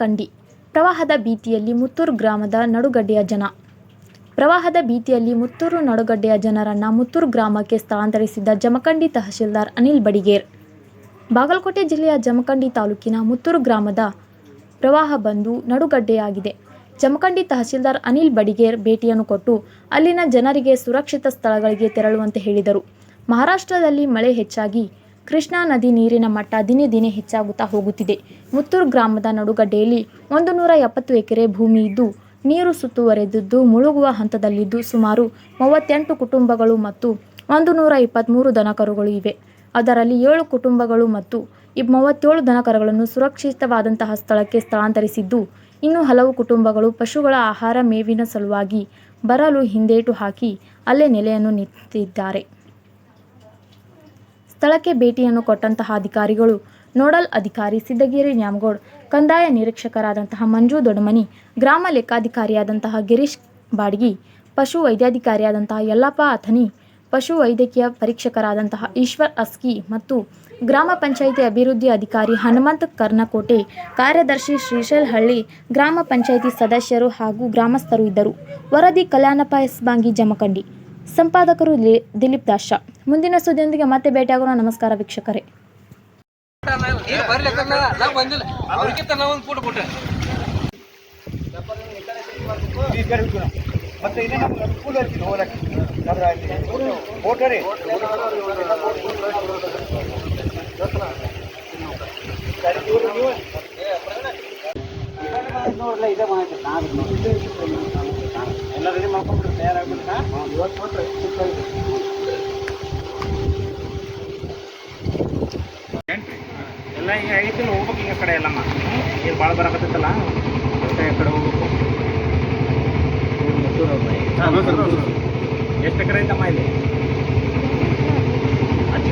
ಜಮಖಂಡಿ ಪ್ರವಾಹದ ಭೀತಿಯಲ್ಲಿ ಮುತ್ತೂರು ಗ್ರಾಮದ ನಡುಗಡ್ಡೆಯ ಜನ. ಪ್ರವಾಹದ ಭೀತಿಯಲ್ಲಿ ಮುತ್ತೂರು ನಡುಗಡ್ಡೆಯ ಜನರನ್ನು ಮುತ್ತೂರು ಗ್ರಾಮಕ್ಕೆ ಸ್ಥಳಾಂತರಿಸಿದ ಜಮಖಂಡಿ ತಹಶೀಲ್ದಾರ್ ಅನಿಲ್ ಬಡಿಗೇರ್. ಬಾಗಲಕೋಟೆ ಜಿಲ್ಲೆಯ ಜಮಖಂಡಿ ತಾಲೂಕಿನ ಮುತ್ತೂರು ಗ್ರಾಮದ ಪ್ರವಾಹ ಬಂದು ನಡುಗಡ್ಡೆಯಾಗಿದೆ. ಜಮಖಂಡಿ ತಹಶೀಲ್ದಾರ್ ಅನಿಲ್ ಬಡಿಗೇರ್ ಭೇಟಿಯನ್ನು ಕೊಟ್ಟು ಅಲ್ಲಿನ ಜನರಿಗೆ ಸುರಕ್ಷಿತ ಸ್ಥಳಗಳಿಗೆ ತೆರಳುವಂತೆ ಹೇಳಿದರು. ಮಹಾರಾಷ್ಟ್ರದಲ್ಲಿ ಮಳೆ ಹೆಚ್ಚಾಗಿ ಕೃಷ್ಣಾ ನದಿ ನೀರಿನ ಮಟ್ಟ ದಿನೇ ದಿನೇ ಹೆಚ್ಚಾಗುತ್ತಾ ಹೋಗುತ್ತಿದೆ. ಮುತ್ತೂರು ಗ್ರಾಮದ ನಡುಗಡ್ಡೆಯಲ್ಲಿ ಒಂದು ನೂರ ಎಪ್ಪತ್ತು ಎಕರೆ ಭೂಮಿ ಇದ್ದು, ನೀರು ಸುತ್ತುವರೆದಿದ್ದು, ಮುಳುಗುವ ಹಂತದಲ್ಲಿದ್ದು ಸುಮಾರು ಮೂವತ್ತೆಂಟು ಕುಟುಂಬಗಳು ಮತ್ತು ಒಂದು ನೂರ ಇಪ್ಪತ್ತ್ಮೂರು ದನಕರುಗಳು ಇವೆ. ಅದರಲ್ಲಿ ಏಳು ಕುಟುಂಬಗಳು ಮತ್ತು ಮೂವತ್ತೇಳು ದನಕರುಗಳನ್ನು ಸುರಕ್ಷಿತವಾದಂತಹ ಸ್ಥಳಕ್ಕೆ ಸ್ಥಳಾಂತರಿಸಿದ್ದು, ಇನ್ನು ಹಲವು ಕುಟುಂಬಗಳು ಪಶುಗಳ ಆಹಾರ ಮೇವಿನ ಸಲುವಾಗಿ ಬರಲು ಹಿಂದೇಟು ಹಾಕಿ ಅಲ್ಲೇ ನೆಲೆಯನ್ನು ನಿಂತಿದ್ದಾರೆ. ಸ್ಥಳಕ್ಕೆ ಭೇಟಿಯನ್ನು ಕೊಟ್ಟಂತಹ ಅಧಿಕಾರಿಗಳು ನೋಡಲ್ ಅಧಿಕಾರಿ ಸಿದ್ದಗಿರಿ ನ್ಯಾಮಗೌಡ್, ಕಂದಾಯ ನಿರೀಕ್ಷಕರಾದಂತಹ ಮಂಜು ದೊಡಮನಿ ಗ್ರಾಮ ಲೆಕ್ಕಾಧಿಕಾರಿಯಾದಂತಹ ಗಿರೀಶ್ ಬಾಡ್ಗಿ, ಪಶು ವೈದ್ಯಾಧಿಕಾರಿಯಾದಂತಹ ಯಲ್ಲಪ್ಪ ಅಥನಿ ಪಶು ವೈದ್ಯಕೀಯ ಪರೀಕ್ಷಕರಾದಂತಹ ಈಶ್ವರ್ ಅಸ್ಕಿ ಮತ್ತು ಗ್ರಾಮ ಪಂಚಾಯಿತಿ ಅಭಿವೃದ್ಧಿ ಅಧಿಕಾರಿ ಹನುಮಂತ ಕರ್ನಕೋಟೆ ಕಾರ್ಯದರ್ಶಿ ಶ್ರೀಶೈಲ್ ಹಳ್ಳಿ, ಗ್ರಾಮ ಪಂಚಾಯಿತಿ ಸದಸ್ಯರು ಹಾಗೂ ಗ್ರಾಮಸ್ಥರು ಇದ್ದರು. ವರದಿ ಕಲ್ಯಾಣಪ್ಪ ಎಸ್. ಬಾಂಗಿ ಜಮಖಂಡಿ. ಸಂಪಾದಕರು ದಿಲೀಪ್ ದಾಶ. ಮುಂದಿನ ಸುದ್ದಿಯೊಂದಿಗೆ ಮತ್ತೆ ಭೇಟಿಯಾಗೋಣ. ನಮಸ್ಕಾರ ವೀಕ್ಷಕರೇ. ಮತ್ತೆ ಇನ್ನೇನು ಅನುಕೂಲ ಇರ್ತೀನಿ ಹೋಗಕ್ಕೆ ಅದ್ರ ಫೋಟೋ ರೀ ಎಲ್ಲ ರೆಡಿ ಮಾಡ್ಕೊಂಡ್ಬಿಟ್ಟು ತಯಾರಾಗ್ಬಿಟ್ಟು ಇವತ್ತು ಎಲ್ಲ ಈಗ ಐತಿ ಹೋಗ್ಬೇಕು ಈಗ ಕಡೆ ಎಲ್ಲಮ್ಮ ಇಲ್ಲಿ ಭಾಳ ಬರಕತ್ತೈತಲ್ಲ? ಮತ್ತೆ ಈ ಕಡೆ ಹೋಗ್ಬೇಕು. ಎಷ್ಟು ಎಕರೆ ಐತಮ್ಮ ಇಲ್ಲಿ? ಐತಿ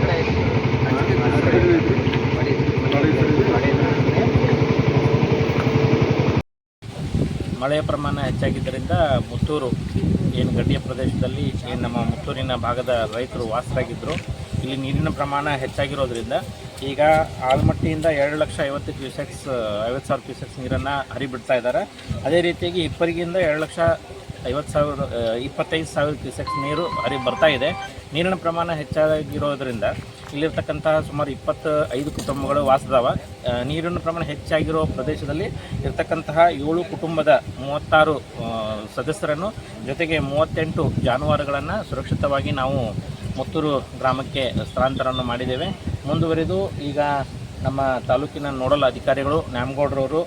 ಮಳೆಯ ಪ್ರಮಾಣ ಹೆಚ್ಚಾಗಿದ್ದರಿಂದ ಮುತ್ತೂರು, ಏನು ಗಡಿಯ ಪ್ರದೇಶದಲ್ಲಿ ಏನು ನಮ್ಮ ಮುತ್ತೂರಿನ ಭಾಗದ ರೈತರು ವಾಸರಾಗಿದ್ದರು ಇಲ್ಲಿ ನೀರಿನ ಪ್ರಮಾಣ ಹೆಚ್ಚಾಗಿರೋದ್ರಿಂದ ಈಗ ಆಲ್ಮಟ್ಟಿಯಿಂದ ಎರಡು ಲಕ್ಷ ಐವತ್ತು ಕ್ಯೂಸೆಕ್ಸ್, ಐವತ್ತು ಸಾವಿರ ಕ್ಯೂಸೆಕ್ಸ್ ನೀರನ್ನು ಹರಿಬಿಡ್ತಾ ಇದ್ದಾರೆ. ಅದೇ ರೀತಿಯಾಗಿ ಇಪ್ಪರಿಗಿಂದ ಎರಡು ಲಕ್ಷ ಐವತ್ತು ಸಾವಿರ ಇಪ್ಪತ್ತೈದು ಸಾವಿರ ಕ್ಯೂಸೆಕ್ಸ್ ನೀರು ಹರಿ ಬರ್ತಾ ಇದೆ. ನೀರಿನ ಪ್ರಮಾಣ ಹೆಚ್ಚಾಗಿರೋದ್ರಿಂದ ಇಲ್ಲಿರ್ತಕ್ಕಂತಹ ಸುಮಾರು ಇಪ್ಪತ್ತು ಐದು ಕುಟುಂಬಗಳು ವಾಸದವ. ನೀರಿನ ಪ್ರಮಾಣ ಹೆಚ್ಚಾಗಿರೋ ಪ್ರದೇಶದಲ್ಲಿ ಇರ್ತಕ್ಕಂತಹ ಏಳು ಕುಟುಂಬದ ಮೂವತ್ತಾರು ಸದಸ್ಯರನ್ನು ಜೊತೆಗೆ ಮೂವತ್ತೆಂಟು ಜಾನುವಾರುಗಳನ್ನು ಸುರಕ್ಷಿತವಾಗಿ ನಾವು ಮುತ್ತೂರು ಗ್ರಾಮಕ್ಕೆ ಸ್ಥಳಾಂತರವನ್ನು ಮಾಡಿದ್ದೇವೆ. ಮುಂದುವರೆದು ಈಗ ನಮ್ಮ ತಾಲೂಕಿನ ನೋಡಲ್ ಅಧಿಕಾರಿಗಳು ನ್ಯಾಮಗೌಡರವರು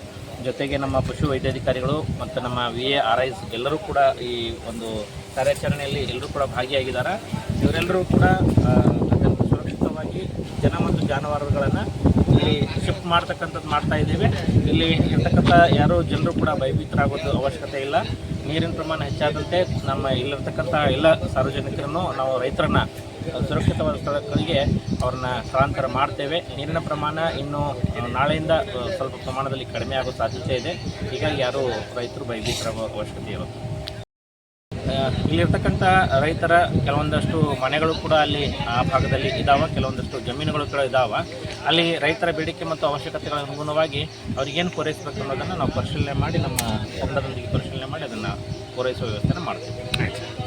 ಜೊತೆಗೆ ನಮ್ಮ ಪಶು ವೈದ್ಯಾಧಿಕಾರಿಗಳು ಮತ್ತು ನಮ್ಮ ವಿ ಎ ಆರ್ ಐಸ್ ಎಲ್ಲರೂ ಕೂಡ ಈ ಒಂದು ಕಾರ್ಯಾಚರಣೆಯಲ್ಲಿ ಎಲ್ಲರೂ ಕೂಡ ಭಾಗಿಯಾಗಿದ್ದಾರೆ. ಇವರೆಲ್ಲರೂ ಕೂಡ ಅತ್ಯಂತ ಸುರಕ್ಷಿತವಾಗಿ ಜನ ಮತ್ತು ಜಾನುವಾರುಗಳನ್ನು ಇಲ್ಲಿ ಶಿಫ್ಟ್ ಮಾಡ್ತಕ್ಕಂಥದ್ದು ಮಾಡ್ತಾ ಇದ್ದೇವೆ. ಇಲ್ಲಿ ಇರ್ತಕ್ಕಂಥ ಯಾರೂ ಜನರು ಕೂಡ ಭಯಭೀತರಾಗೋದು ಅವಶ್ಯಕತೆ ಇಲ್ಲ. ನೀರಿನ ಪ್ರಮಾಣ ಹೆಚ್ಚಾದಂತೆ ನಮ್ಮ ಇಲ್ಲಿರ್ತಕ್ಕಂಥ ಎಲ್ಲ ಸಾರ್ವಜನಿಕರನ್ನು ನಾವು ರೈತರನ್ನ ಸುರಕ್ಷಿತವಾದ ಸ್ಥಳಗಳಿಗೆ ಅವ್ರನ್ನ ಸ್ಥಳಾಂತರ ಮಾಡ್ತೇವೆ. ನೀರಿನ ಪ್ರಮಾಣ ಇನ್ನು ನಾಳೆಯಿಂದ ಸ್ವಲ್ಪ ಪ್ರಮಾಣದಲ್ಲಿ ಕಡಿಮೆ ಆಗೋ ಸಾಧ್ಯತೆ ಇದೆ. ಹೀಗಾಗಿ ಯಾರೂ ರೈತರು ಭಯಭೀತರಾಗೋ ಅವಶ್ಯಕತೆ ಇರುತ್ತೆ ಇಲ್ಲಿರ್ತಕ್ಕಂಥ ರೈತರ ಕೆಲವೊಂದಷ್ಟು ಮನೆಗಳು ಕೂಡ ಅಲ್ಲಿ ಆ ಭಾಗದಲ್ಲಿ ಇದಾವ, ಕೆಲವೊಂದಷ್ಟು ಜಮೀನುಗಳು ಕೂಡ ಇದ್ದಾವೆ ಅಲ್ಲಿ ರೈತರ ಬೇಡಿಕೆ ಮತ್ತು ಅವಶ್ಯಕತೆಗಳ ಅನುಗುಣವಾಗಿ ಅವ್ರಿಗೇನು ಪೂರೈಸಬೇಕು ಅನ್ನೋದನ್ನು ನಾವು ಪರಿಶೀಲನೆ ಮಾಡಿ, ನಮ್ಮ ತಂಡದೊಂದಿಗೆ ಪರಿಶೀಲನೆ ಮಾಡಿ ಅದನ್ನು ಪೂರೈಸುವ ವ್ಯವಸ್ಥೆನ ಮಾಡ್ತೀವಿ.